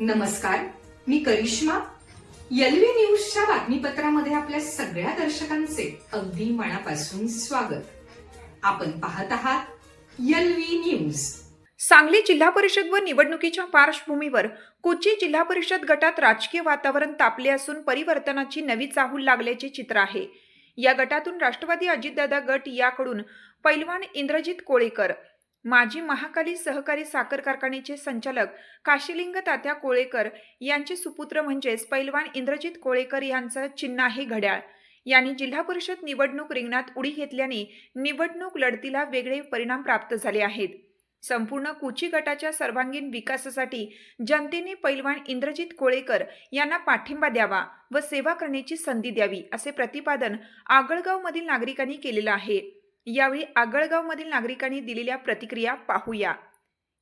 नमस्कार मी करिश्मा. एलव्ही न्यूजच्या बातमीपत्रामध्ये आपल्या सगळ्या दर्शकांचे अगदी मनापासून स्वागत. आपण पाहत आहात एलव्ही न्यूज. सांगली जिल्हा परिषद व निवडणुकीच्या पार्श्वभूमीवर कोची जिल्हा परिषद गटात राजकीय वातावरण तापले असून परिवर्तनाची नवी चाहूल लागल्याचे चित्र आहे. या गटातून राष्ट्रवादी अजितदादा गट याकडून पैलवान इंद्रजित कोळेकर माजी महाकाली सहकारी साखर कारखान्याचे संचालक काशीलिंग तात्या कोळेकर यांचे सुपुत्र म्हणजेच पैलवान इंद्रजित कोळेकर यांचं चिन्ह आहे घड्याळ. यांनी जिल्हा परिषद निवडणूक रिंगणात उडी घेतल्याने निवडणूक लढतीला वेगळे परिणाम प्राप्त झाले आहेत. संपूर्ण कुची गटाच्या सर्वांगीण विकासासाठी जनतेने पैलवान इंद्रजित कोळेकर यांना पाठिंबा द्यावा व सेवा करण्याची संधी द्यावी असे प्रतिपादन आगळगावमधील नागरिकांनी केलेलं आहे. यावेळी आगळगावमधील नागरिकांनी दिलेल्या प्रतिक्रिया पाहूया.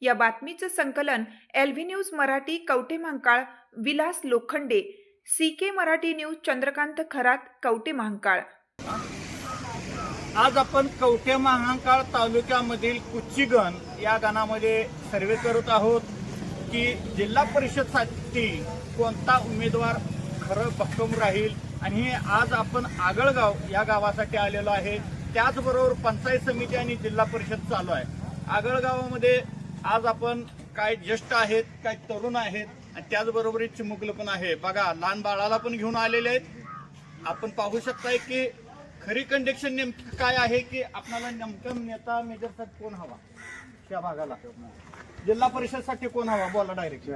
या बातमीचं संकलन LV news Marathi Kavathe Mahankal Vilas Lokhande C K Marathi news Chandrakant Kharat Kavathe Mahankal. आज आपण कवटे महांकाळ तालुक्यामधील कुच्चीगण या गणामध्ये सर्वे करत आहोत की जिल्हा परिषदसाठी कोणता उमेदवार खरं भक्कम राहील? आणि हे आज आपण आगळगाव या गावासाठी आलेलो आहे. त्याचबरोबर पंचायत समिती आणि जिल्हा परिषद चालू आहे. आगळगावामध्ये आज आपण काय ज्येष्ठ आहेत काय तरुण आहेत आणि त्याचबरोबर चिमुकलं पण आहे. बघा लहान बाळाला पण घेऊन आलेले आहेत. आपण पाहू शकताय की खरी कंडिशन नेमकी काय आहे की आपल्याला नेमकं नेता मेजरसाठी कोण हवा? त्या भागाला. जिल्हा परिषदसाठी कोण हवा? बोला डायरेक्ट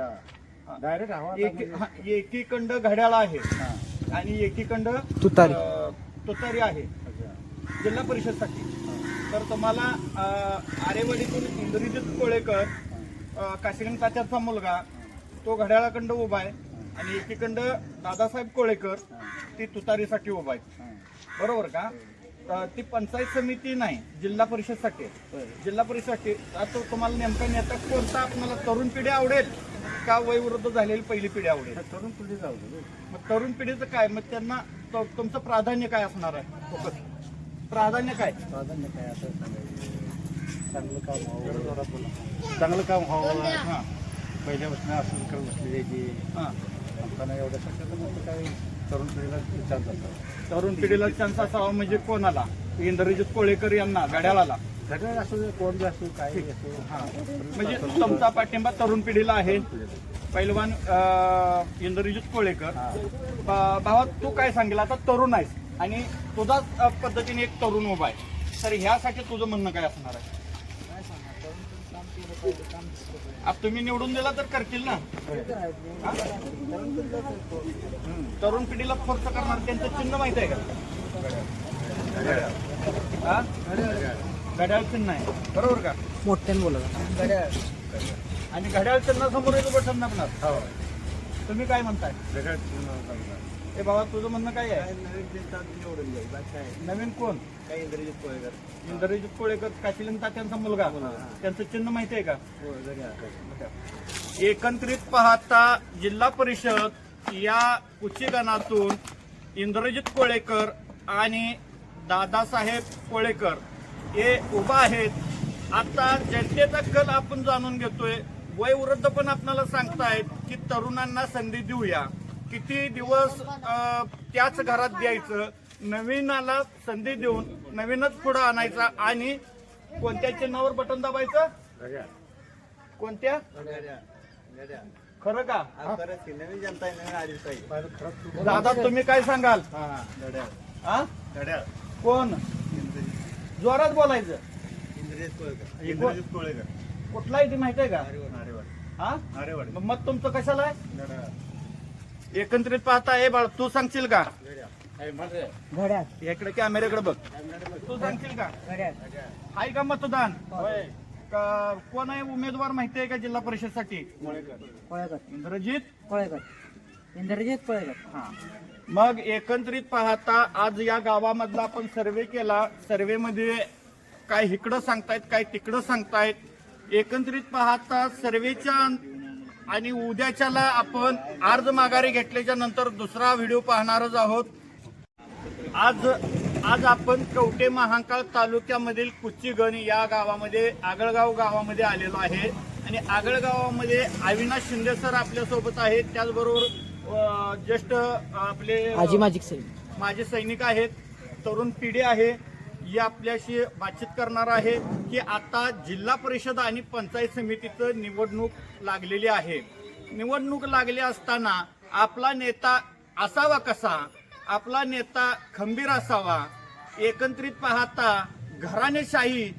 डायरेक्ट हवा एक हा, एकीकडं घड्याळ आहे. आणि एकीकडं तुतारी. तुतारी आहे. जिल्हा परिषदसाठी. तर तुम्हाला आरेवाडीतून इंद्रजित कोळेकर अं, काशिगण तात्याचा मुलगा तो घड्याळाखंड उभा आहे आणि एकीकडं दादासाहेब कोळेकर ती तुतारीसाठी उभा आहे बरोबर का? ती पंचायत समिती नाही जिल्हा परिषदसाठी. जिल्हा परिषदसाठी आता तुम्हाला नेमका नेता कोणता आपल्याला तरुण पिढी आवडेल का वयवृद्ध झालेली पहिली पिढी आवडेल? तरुण पिढी जाऊ दे. मग तरुण पिढीचं काय? मग त्यांना तुमचं प्राधान्य काय असणार आहे? फोकस. प्राधान्य काय? प्राधान्य काय असं सांगायचं? चांगलं काम व्हावं. चांगलं काम व्हावं. हा. पहिल्यापासून असं करत बसले की हा. एवढ्या शक्यतो मग काय तरुण पिढीला विचार जातात तरुण पिढीला चान्स असावा म्हणजे कोणाला? इंद्रजित कोळेकर यांना घड्याळाला. सगळं असू दे कोण असू काय असू. हा. म्हणजे तुमचा पाठिंबा तरुण पिढीला आहे. पैलवान इंद्रजित कोळेकर. हा. ब- भावा तू काय सांगेल? आता तरुण आहेस. आणि तुझाच अं, पद्धतीने एक तरुण उभा आहे. तर ह्यासाठी तुझं म्हणणं काय असणार आहे? आता तुम्ही निवडून दिला तर करतील ना? हा? तरुण पिढीला फोर्स करणार त्यांचं चिन्ह माहीत आहे का? हा? घड्याळ चिन्ह आहे. बरोबर का? मोठ्याने बोला. आणि घड्याळ चिन्ह समोर येतो बटन दाबणार हो. तुम्ही काय म्हणताय? ए बाबा तुझं म्हणणं काय आहे? नवीन कोण? इंद्रजित कोळेकर. काशिलन तात्यांचा मुलगा. त्यांचं चिन्ह माहिती आहे का? एकत्रित पाहता जिल्हा परिषद या उच्चगणातून इंद्रजित कोळेकर आणि दादासाहेब कोळेकर हे उभा आहेत. आता जनतेचा कल आपण जाणून घेतोय. वयवृद्ध पण आपल्याला सांगतायत की तरुणांना संधी देऊया. किती दिवस अं, त्याच घरात द्यायचं? नवीनाला संधी देऊन नवीनच पुढं आणायचा आणि कोणत्या चिन्हावर बटन दाबायचं? कोणत्या? खरं का? दादा तुम्ही काय सांगाल? हा कोण? जोरात बोलायचं. कुठला आहे ते माहीत आहे का? हा? मग मत तुमचं कशाला आहे? एकत्रित पाहता ए बाळ तू सांगशील का? इकडे कॅमेऱ्याकडे बघ. तू सांगशील का? आहे का मतदान? का- कोण आहे उमेदवार माहिती आहे का जिल्हा परिषदसाठी? कोळेकर. इंद्रजित? कोळेकर. इंद्रजित कोळेकर. हा. मग एकत्रित पाहता आज या गावामधला आपण सर्वे केला. सर्वे मध्ये काय इकडं सांगतायत काय तिकडं सांगतायत. एकत्रित पाहता सर्वेच्या आणि उद्याच्याला आपण अर्ज माघारी घेतल्याच्या नंतर दुसरा व्हिडिओ पाहणारच आहोत. आज आज आपण कवटे महांकाळ तालुक्यामधील कुच्चीगण या गावामध्ये आगळगाव गावामध्ये आलेलो आहे. आणि आगळगावामध्ये अविनाश शिंदे सर आपल्यासोबत आहेत. त्याचबरोबर ज्येष्ठ आपले माजी सैनिक आहेत. तरुण पिढी आहे. ही आपल्याशी बातचीत करणार आहे की आता जिल्हा परिषद आणि पंचायत समितीचं निवडणूक लागलेली आहे. निवडणूक लागली असताना आपला नेता असावा कसा? आपला नेता खंबीर असावा? एकत्रित पाहता घराणेशाही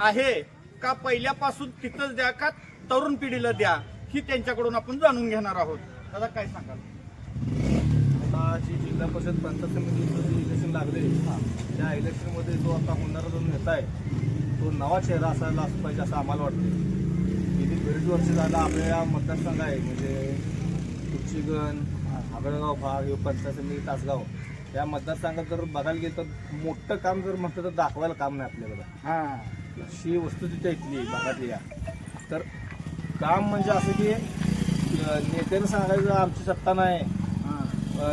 आहे का पहिल्यापासून तिथंच द्या का तरुण पिढीला द्या? ही त्यांच्याकडून आपण जाणून घेणार आहोत. दादा काय सांगाल? जी जिल्हा परिषद पंचायत समितीचं जे इलेक्शन लागले त्या इलेक्शनमध्ये जो आता होणारा जो नेता आहे तो नवा चेहरा असायला असं पाहिजे असं आम्हाला वाटतं. गेली बरीच वर्ष झालं आपल्या या मतदारसंघ आहे म्हणजे कुच्चीगण आगळगाव भाग हे पंचायत समिती तासगाव या मतदारसंघात जर बघायला गेलं तर मोठं काम जर म्हटलं तर दाखवायला काम नाही आपल्याकडं. अशी वस्तुस्थिती आहे इथली भागातली या तर काम म्हणजे असं की नेत्यानं सांगायचं आमची सत्ता नाही.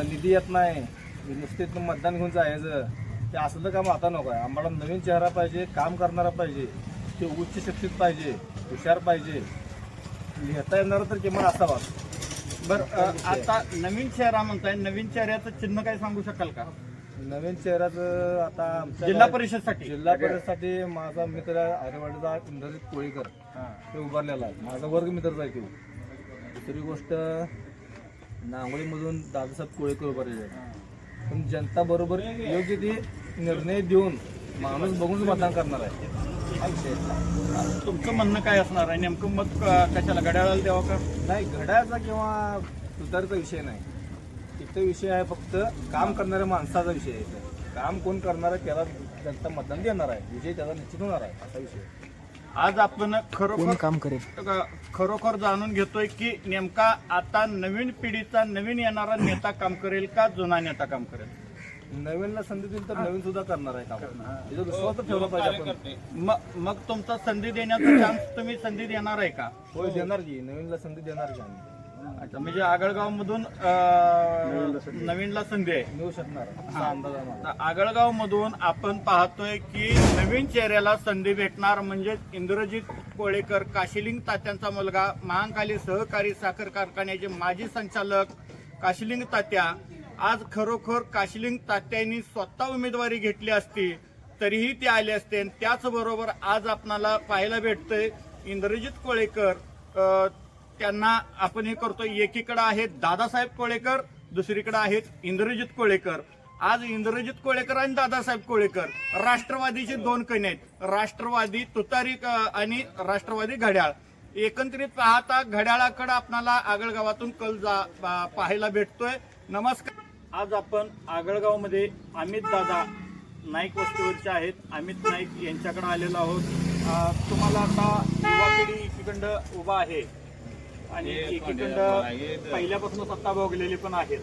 निधी येत नाही. नुसते इथनं मतदान घेऊन जायचं. ते असलं काम आता नको आहे आम्हाला नवीन चेहरा पाहिजे काम करणारा पाहिजे ते उच्च शिक्षित पाहिजे हुशार पाहिजे. लिहिता येणार तर किमान असावा. बर आता नवीन चेहरा म्हणताय. नवीन चेहऱ्याचं चिन्ह काय सांगू शकाल का? नवीन चेहऱ्याचं आता आमच्या जिल्हा परिषदसाठी. जिल्हा परिषदसाठी माझा मित्र आरेवाडीचा इंद्रजित कोळीकर. ते उभारलेला आहे. माझा वर्ग मित्रच आहे तो. दुसरी गोष्ट नांगोळीमधून दादासाहेब कोळेकर उभारलेले आहे पण जनता बरोबर योग्य ते निर्णय देऊन माणूस बघून मतदान करणार आहे. तुमचं म्हणणं काय असणार आहे? नेमकं मत कशाला? घड्याळाला द्यावं का? नाही घड्याळाचा किंवा तुतारीचा विषय नाही. इथं विषय आहे फक्त काम करणाऱ्या माणसाचा विषय आहे. काम कोण करणार आहे त्याला जनता मतदान देणार आहे. विजय त्याचा निश्चित होणार आहे असा विषय आहे. आज आपण खरोखर काम करेल? खरोखर जाणून घेतोय की नेमका आता नवीन पिढीचा नवीन येणारा नेता काम करेल का जुना नेता काम करेल? नवीनला संधी दिली तर नवीन सुद्धा करणार आहे काम. त्याचा विश्वास तर ठेवला पाहिजे आपण. मग मग तुमचा संधी देण्याचा चान्स तुम्ही संधी देणार आहे का? होय देणार की. नवीनला संधी देणार की आम्ही. अच्छा म्हणजे आगळगाव मधून नवीनला संधी. आहे. मिळू शकणार. आगळगाव मधून आपण पाहतोय की नवीन चेहऱ्याला संधी भेटणार म्हणजे इंद्रजित कोळेकर काशिलिंग तात्यांचा मुलगा महांकाली सहकारी साखर कारखान्याचे माजी संचालक काशिलिंग तात्या. आज खरोखर काशिलिंग तात्यांनी स्वतः उमेदवारी घेतली असती तरीही ते आले असते. आणि त्याचबरोबर आज आपणाला पाहायला भेटतंय इंद्रजित कोळेकर त्यांना आपण हे करतो एकीकडे आहेत दादासाहेब कोळेकर दुसरीकडे आहेत इंद्रजित कोळेकर. आज इंद्रजित कोळेकर आणि दादासाहेब कोळेकर राष्ट्रवादीचे दोन कणे आहेत. राष्ट्रवादी तुतारी आणि राष्ट्रवादी घड्याळ. एकंदरीत पाहता घड्याळाकडे आपणाला आगळगावातून कल जा पा- पाहायला भेटतोय. नमस्कार. आज आपण आगळगावमध्ये अमित दादा नाईक वस्तीवरचे आहेत. अमित नाईक यांच्याकडे आलेलो आहोत. तुम्हाला आता युवा पिढी इकडं उभा आहे. आणि एकीकडं पहिल्यापासून सत्ता भोगलेली पण आहेत.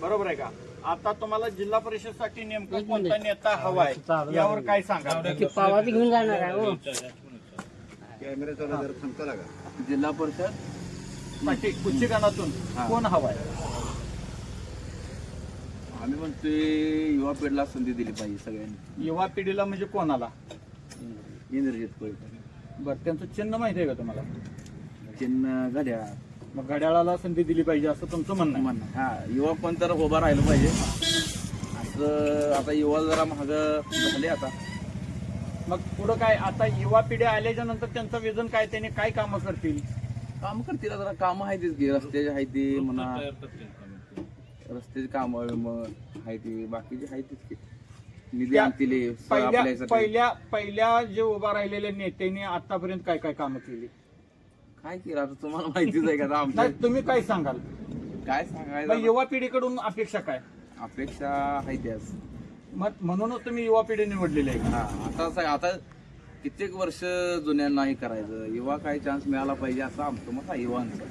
बरोबर आहे का? आता तुम्हाला जिल्हा परिषदसाठी नेमका कोणता नेता हवाय? यावर काय सांगा घेऊन जाणार आहे हो. जिल्हा परिषद? साठी कुच्चीगणातून कोण हवाय? आम्ही म्हणतोय युवा पिढीला संधी दिली पाहिजे सगळ्यांनी. युवा पिढीला म्हणजे कोणाला? इंद्रजित कोळीकर बरं त्यांचं चिन्ह माहिती आहे का तुम्हाला? चिन्ह घड्याळ. मग घड्याळाला संधी दिली पाहिजे असं तुमचं म्हणणं आहे. म्हणणं. हा युवा पण तर उभा राहिलं पाहिजे. असं आता युवा जरा महाग झाले आता. मग पुढं काय? आता युवा पिढी आल्याच्यानंतर त्यांचं विजन काय? त्याने काय कामं करतील? काम करतील जरा कामं आहे तीच की रस्त्याची आहे ती म्हणा. रस्त्याची कामं मग आहे ती बाकीची आहे तीच की. निधी त्या आणतील पहिल्या आपल्यासाठी पहिल्या पहिल्या जे उभा राहिलेल्या नेत्यांनी आतापर्यंत काय काय कामं केली? काय केलं? आता तुम्हाला माहितीच आहे का? आमच्या नाही तुम्ही काय सांगाल? काय मग सांगायचं युवा पिढीकडून अपेक्षा काय? अपेक्षा आहे त्याच मग म्हणूनच तुम्ही युवा पिढी निवडलेली आहे. हा आता आहे, आता कित्येक वर्ष जुन्यांना हे करायचं. युवा काही चान्स मिळाला पाहिजे असं आमचं मत आहे युवांचं.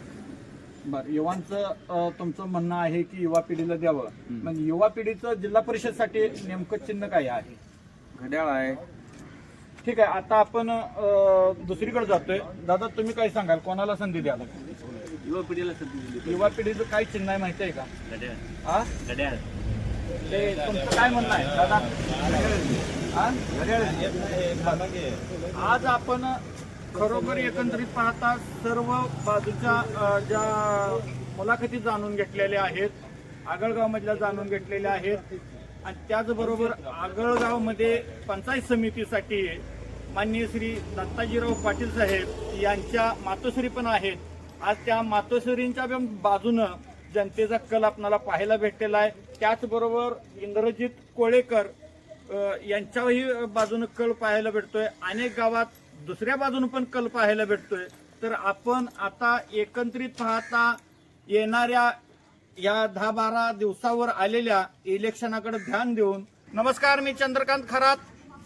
बरं युवांचं अं, तुमचं म्हणणं आहे की युवा पिढीला द्यावं. मग युवा पिढीचं जिल्हा परिषदसाठी नेमकं चिन्ह काय आहे? घड्याळ आहे. ठीक आहे आता आपण दुसरीकडे जातोय. दादा तुम्ही काय सांगाल? कोणाला संधी द्याल? युवा पिढीला संधी दिली युवा पिढीचं काय चिन्ह आहे माहिती आहे का? हा ते तुमचं काय म्हणणं आहे? दादा? आज आपण खरोखर एकंदरीत पाहता सर्व बाजूच्या ज्या मुलाखती जाणून घेतलेल्या आहेत आगळगाव मधल्या जाणून घेतलेल्या आहेत आणि त्याचबरोबर आगळगावमध्ये पंचायत समितीसाठी माननीय श्री दत्ताजीराव पाटील साहेब यांच्या मातोश्री पण आहेत. आज त्या मातोश्रींच्या बाजूनं जनतेचा कल आपणाला पाहायला भेटलेला आहे. त्याचबरोबर इंद्रजित कोळेकर यांच्याही बाजूनं कल पाहायला भेटतोय. अनेक गावात दुसऱ्या बाजूनं पण कल पाहायला भेटतोय. तर आपण आता एकत्रित पाहता येणाऱ्या या दहा बारा दिवसावर आलेल्या इलेक्शनाकडे ध्यान देऊन. नमस्कार मी चंद्रकांत खरात.